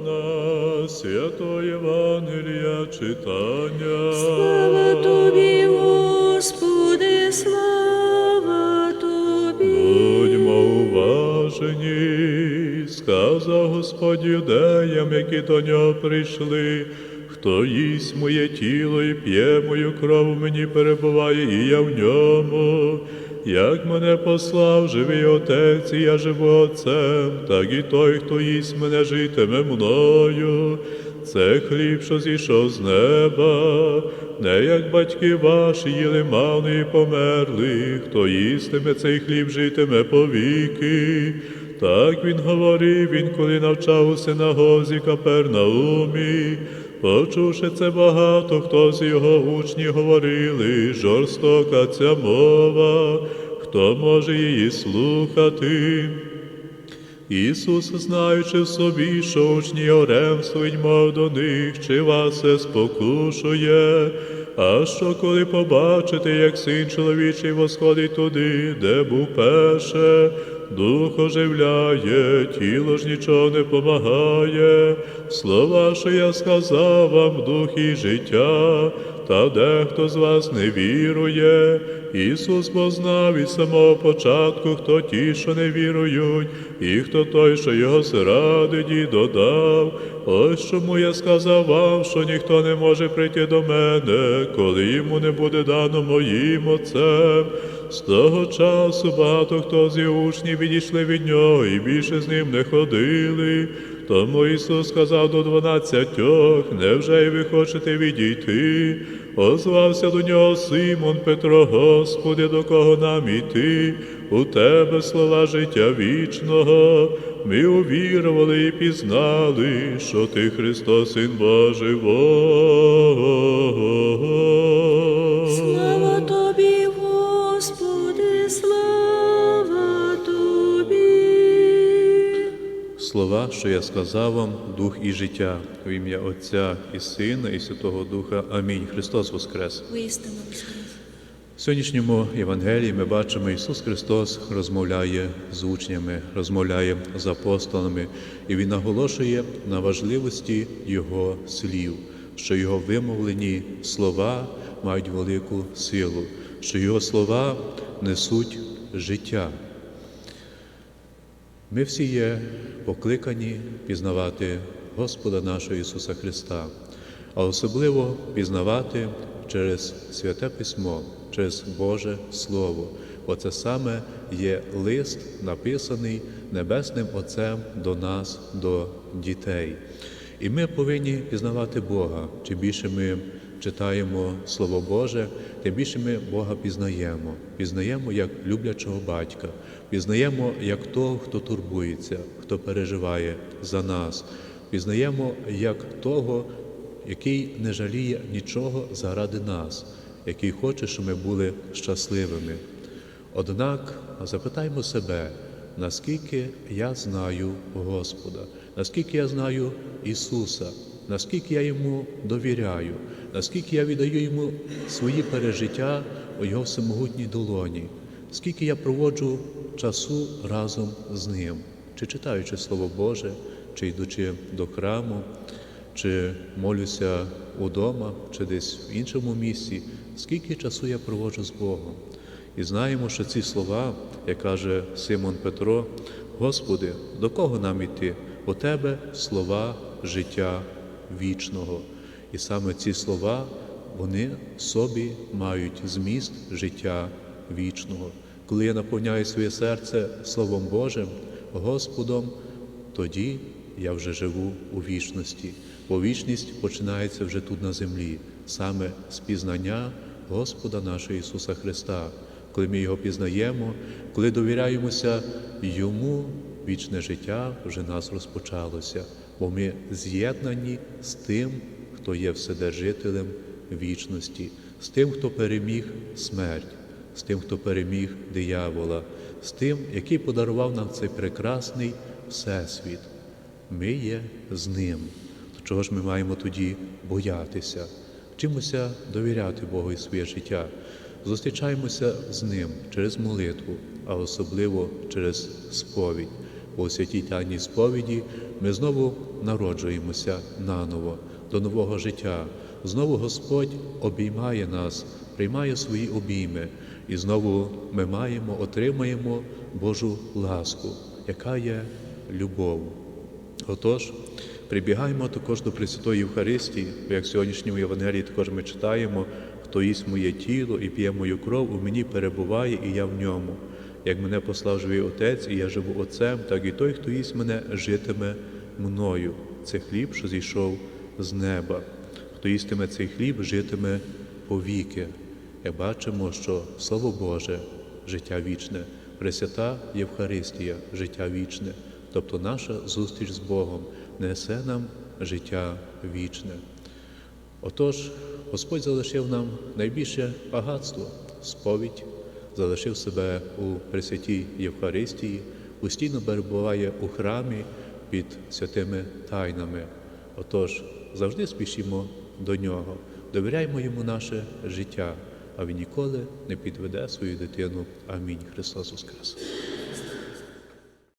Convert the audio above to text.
Івана, святого Євангелія читання. Слава тобі, Господи, слава тобі. Будьмо уважені, сказав Господь юдеям, які до нього прийшли. Хто їсть моє тіло і п'є мою кров, мені перебуває, і я в ньому. Як мене послав живий Отець, і я живу Отцем, так і той, хто їсть мене, житиме мною. Це хліб, що зійшов з неба, не як батьки ваші їли ману і померли, хто їстиме цей хліб, житиме повіки. Так він говорив, він коли навчав у синагозі Капернаумі. Почувши це багато, хто з його учнів говорили, жорстока ця мова, хто може її слухати? Ісус, знаючи в собі, що учні оремствують, мов до них, чи вас це спокушує, а що коли побачите, як син чоловічий восходить туди, де був перше, дух оживляє, тіло ж нічого не помагає, слова, що я сказав вам, дух і життя, та дехто з вас не вірує. Ісус познав від самого початку, хто ті, що не вірують, і хто той, що його зрадить, і додав. Ось чому я сказав вам, що ніхто не може прийти до мене, коли йому не буде дано моїм отцем. З того часу багато хто з його учнів відійшли від нього, і більше з ним не ходили. Тому Ісус сказав до дванадцятьох, невже й ви хочете відійти? Озвався до нього Симон Петро, Господи, до кого нам іти? У тебе слова життя вічного. Ми увірували і пізнали, що ти Христос, Син Божий. Слова, що я сказав вам, дух і життя, в ім'я Отця і Сина, і Святого Духа. Амінь. Христос Воскрес. Воістину воскрес. В сьогоднішньому Євангелії ми бачимо, Ісус Христос розмовляє з учнями, розмовляє з апостолами, і Він наголошує на важливості Його слів, що Його вимовлені слова мають велику силу, що Його слова несуть життя. Ми всі є покликані пізнавати Господа нашого Ісуса Христа, а особливо пізнавати через Святе Письмо, через Боже Слово. Бо це саме є лист, написаний Небесним Отцем до нас, до дітей. І ми повинні пізнавати Бога. Чим більше ми читаємо Слово Боже, тим більше ми Бога пізнаємо. Пізнаємо як люблячого батька, пізнаємо як того, хто турбується, хто переживає за нас, пізнаємо як того, який не жаліє нічого заради нас, який хоче, щоб ми були щасливими. Однак запитаймо себе, наскільки я знаю Господа, наскільки я знаю Ісуса, наскільки я йому довіряю, наскільки я віддаю йому свої пережиття у Його всемогутній долоні, скільки я проводжу часу разом з Ним, чи читаючи Слово Боже, чи йдучи до храму, чи молюся удома, чи десь в іншому місці, скільки часу я проводжу з Богом. І знаємо, що ці слова, як каже Симон Петро, Господи, до кого нам іти? У Тебе слова життя вічного. І саме ці слова, вони собі мають зміст життя вічного. Коли я наповняю своє серце Словом Божим, Господом, тоді я вже живу у вічності, бо вічність починається вже тут на землі, саме з пізнання Господа нашого Ісуса Христа. Коли ми Його пізнаємо, коли довіряємося Йому, вічне життя вже нас розпочалося, бо ми з'єднані з тим, хто є Вседержителем вічності, з тим, хто переміг смерть, з тим, хто переміг диявола, з тим, який подарував нам цей прекрасний Всесвіт. Ми є з ним. То чого ж ми маємо тоді боятися? Вчимося довіряти Богу і своє життя. Зустрічаємося з Ним через молитву, а особливо через сповідь. У святій тайній сповіді ми знову народжуємося наново до нового життя. Знову Господь обіймає нас, приймає свої обійми, і знову ми маємо, отримаємо Божу ласку, яка є любов. Отож, прибігаємо також до Пресвятої Євхаристії, як в сьогоднішньому Євангелії також ми читаємо, хто їсть моє тіло і п'є мою кров, у мені перебуває, і я в ньому. Як мене послав живий Отець, і я живу Отцем, так і той, хто їсть мене, житиме мною. Це хліб, що зійшов з неба. Хто їстиме цей хліб, житиме повіки. Як бачимо, що Слово Боже життя вічне, Пресвята Євхаристія життя вічне, тобто наша зустріч з Богом несе нам життя вічне. Отож, Господь залишив нам найбільше багатство, сповідь, залишив себе у Пресвятій Євхаристії, постійно перебуває у храмі під святими тайнами. Отож, завжди спішимо до нього, довіряємо йому наше життя, а він ніколи не підведе свою дитину. Амінь. Христос Воскрес!